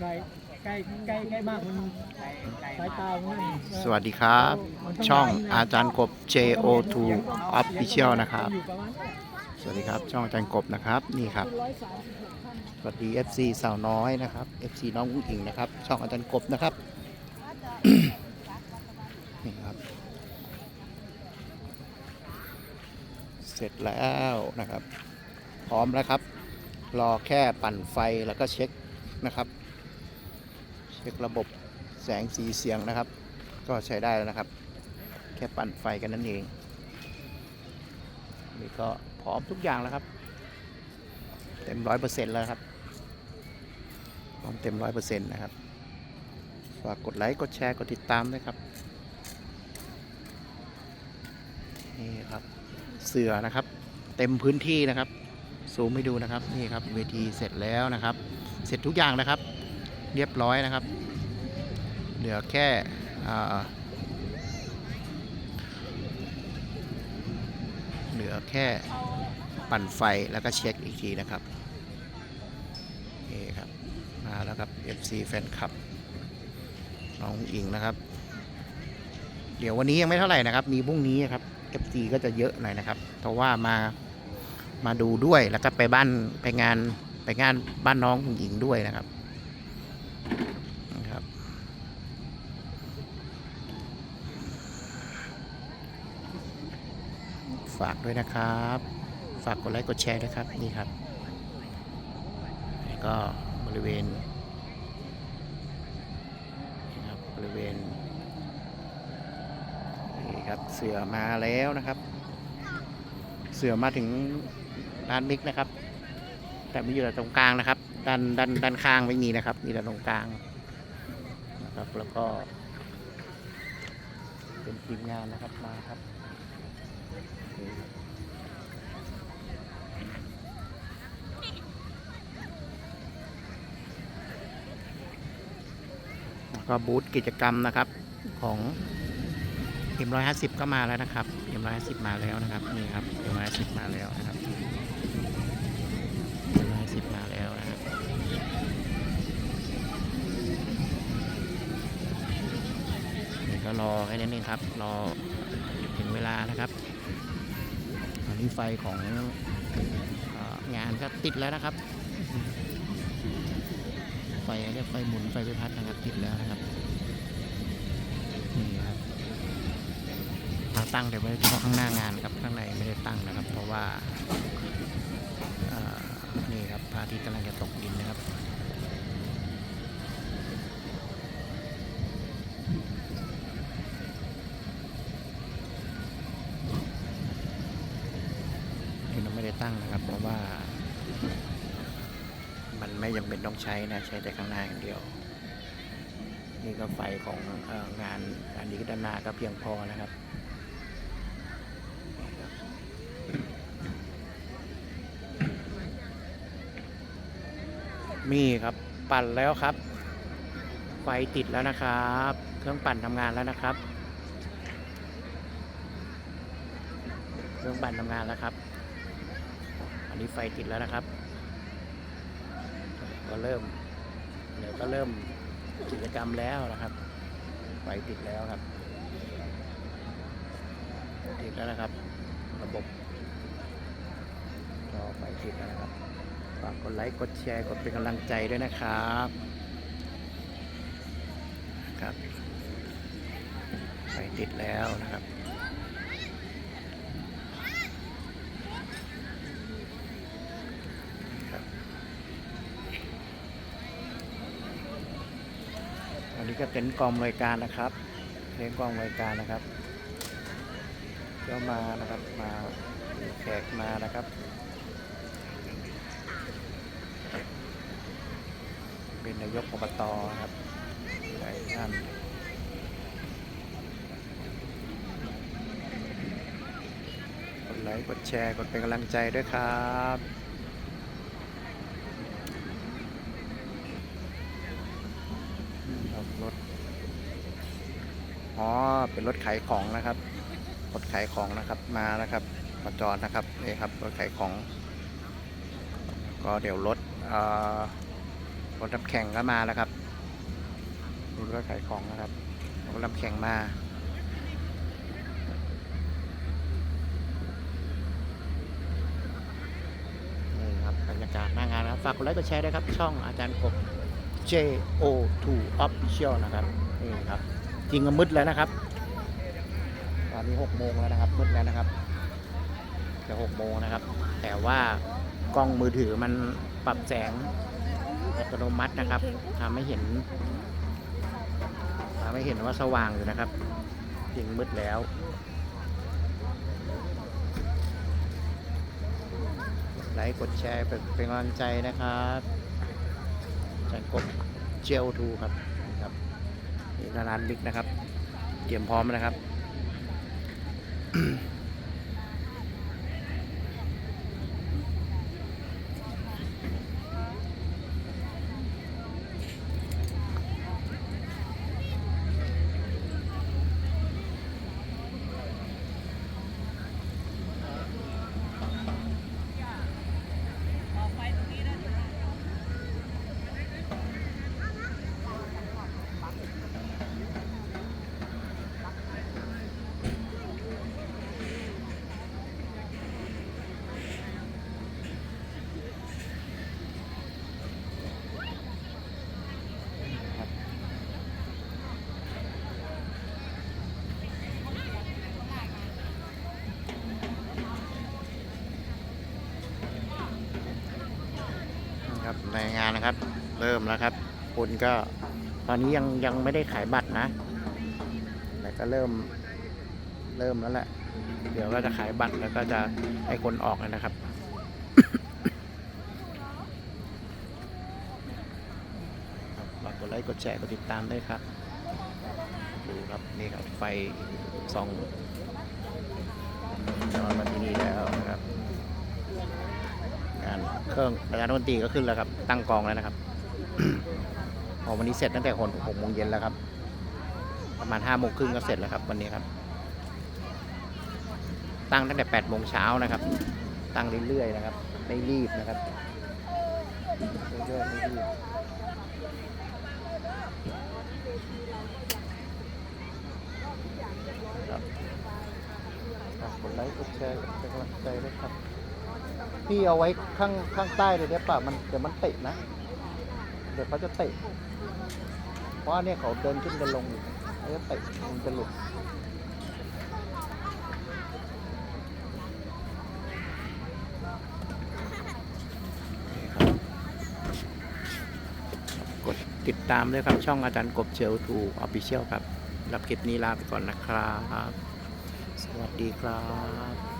ไกลใกล้ใกล้ใกล้มากมันสายตามันสวัสดีครับ ช่องอาจารย์กบ JO2 Official นะครับ สวัสดีครับ ช่องอาจารย์กบนะครับ นี่ครับ สวัสดี FC สาวน้อยนะครับ FC น้องอุ้งอิงนะครับ ช่องอาจารย์กบนะครับ นี่ครับ เสร็จแล้วนะครับ พร้อมแล้วครับ รอแค่ปั่นไฟแล้วก็เช็คนะครับ เช็คระบบแสงสีเสียงนะครับ ก็ใช้ได้แล้วนะครับ แค่ปั่นไฟกันนั่นเอง นี่ก็พร้อมทุกอย่างแล้วครับ เต็มร้อยเปอร์เซ็นต์แล้วครับพร้อมเต็มร้อยเปอร์เซ็นต์นะครับฝากกดไลค์กดแชร์กดติดตามด้วยครับนี่ครับเสือนะครับ เต็มพื้นที่นะครับซูมให้ดูนะครับนี่ครับเวทีเสร็จแล้วนะครับ เสร็จทุกอย่างนะครับ เรียบร้อยนะครับ เหลือแค่เหลือแค่ปั่นไฟแล้วก็เช็คอีกทีนะครับนี่ครับ มาแล้วครับ FC แฟนคลับน้องอิงนะครับ เดี๋ยววันนี้ยังไม่เท่าไหร่นะครับ มีพรุ่งนี้ครับ FC ก็จะเยอะหน่อยนะครับ เพราะว่ามามาดูด้วยแล้วก็ไปบ้านไปงานไปงานบ้านน้องคุณหญิงด้วยนะครับ ฝากด้วยนะครับ ฝากกดไลค์กดแชร์ด้วยครับนี่ครับนี่ก็บริเวณนี่ครับบริเวณนี่ครับเสือมาแล้วนะครับ เสือมาถึงด้านมิกนะครับ แต่ไม่อยู่แต่ตรงกลางนะครับด้านด้านด้านข้างไม่มีนะครับ มีแต่ตรงกลางนะครับแล้วก็เป็นทีมงานนะครับมาครับ ก็บูธกิจกรรมนะครับของ M150 ก็มาแล้วนะครับ M150 มาแล้วนะครับนี่ครับ M150 มาแล้วนะครับ M150 มาแล้วนะครับนี่ก็รอแค่นั้นเองครับ รอถึงเวลานะครับีไฟของอองานก็ติดแล้วนะครับ ไฟเรียกไฟหมุนไฟใบพัดนะครับติดแล้วนะครับนี่ครับมาตั้งแต่ไว้เฉพาะข้างหน้างานครับข้างในไม่ได้ตั้งนะครับ เพราะว่านี่ครับพระอาทิตย์กำลังจะตกดินนะครับนี่เราไม่ได้ ตั้งนะครับ เพราะว่า มันไม่จำเป็นต้องใช้นะ ใช้แต่ข้างหน้าอย่างเดียว นี่ก็ไฟของงานอันนี้ก็ด้านหน้าก็เพียงพอนะครับมีครับปั่นแล้วครับ ไฟติดแล้วนะครับ เครื่องปั่นทำงานแล้วนะครับ เครื่องปั่นทำงานแล้วครับ อันนี้ไฟติดแล้วนะครับก็เริ่มเดี๋ยวก็เริ่มกิจกรรมแล้วนะครับ ไฟติดแล้วครับ ติดแล้วนะครับ ระบบก็ไฟติดแล้วนะครับฝากกดไลค์กดแชร์กดเป็นกำลังใจด้วยนะครับครับไฟติดแล้วนะครับ อั นนี้ก็เต็นท์กองรายการนะครับเต็นท์กองรายการนะครับก็มานะครับมาแขกมานะครับเป็นนายกอบตครับหลายท่านกดไลค์กดแชร์กดเป็นกำลังใจด้วยครับรถ อ๋อ เป็นรถขายของนะครับ รถขายของนะครับ มานะครับ มาจอดนะครับ นี่ครับ รถขายของ ก็เดี๋ยวรถรถรถรับแข่งก็มาแล้วครับมีรถขายของนะครับ รถรับแข่งมา นี่ครับบรรยากาศหน้างานนะครับ ฝากกดไลค์กดแชร์ด้วยครับ ช่องอาจารย์กบ JO2 Official นะครับ นี่ครับ ริงก็มืดแล้วนะครับ ตอนนี้6โมงแล้วนะครับมืดแล้วนะครับจะ6โมงนะครับ แต่ว่ากล้องมือถือมันปรับแสงอัตโนมัตินะครับทำให้เห็นทำให้เห็นว่าสว่างอยู่นะครับ จริงมืดแล้วไลค์กดแชร์เป็นเป็นกำลังใจนะครับจันกบเจลทูครับ นี่ร้านบิ๊กนะครับ เตรียมพร้อมนะครับานนะครับ เริ่มแล้วครับ คนก็ตอนนี้ยังยังไม่ได้ขายบัตรนะ แต่ก็เริ่มเริ่มแล้วแหละ เดี๋ยวก็จะขายบัตรแล้วก็จะให้คนออกนะครับครับฝากกดไลค์กดแชร์กดติดตามด้วยครับ ดูครับนี่ครับไฟส่องจอมาที่นี่แล้วนะครับ งาน เครื่องรายการดนตรีก็ขึ้นแล้วครับ ตั้งกองแล้วนะครับพอวันนี้เสร็จตั้งแต่หกโมงเย็นแล้วครับ ประมาณห้าโมงครึ่งก็เสร็จแล้วครับ วันนี้ครับ ตั้งตั้งแต่แปดโมงเช้านะครับ ตั้งเรื่อยๆนะครับ ไม่รีบนะครับเรื่อยๆไม่รีบครับฝากกดไลค์กดแชร์เป็นกำลังใจด้วยครับ พี่เอาไว้ข้างข้างใต้เลยได้ป่ะมันเดี๋ยวมันเตะนะ เดี๋ยวเขาจะเตะ เพราะว่าเนี่ยเขาเดินขึ้นเดินลงอยู่เขาจะเตะมันจะหลุดกดติดตามด้วยครับช่องอาจารย์กบเชลทูออฟฟิเชียลครับรับคลิปนี้ลาไปก่อนนะครับ สวัสดีครับ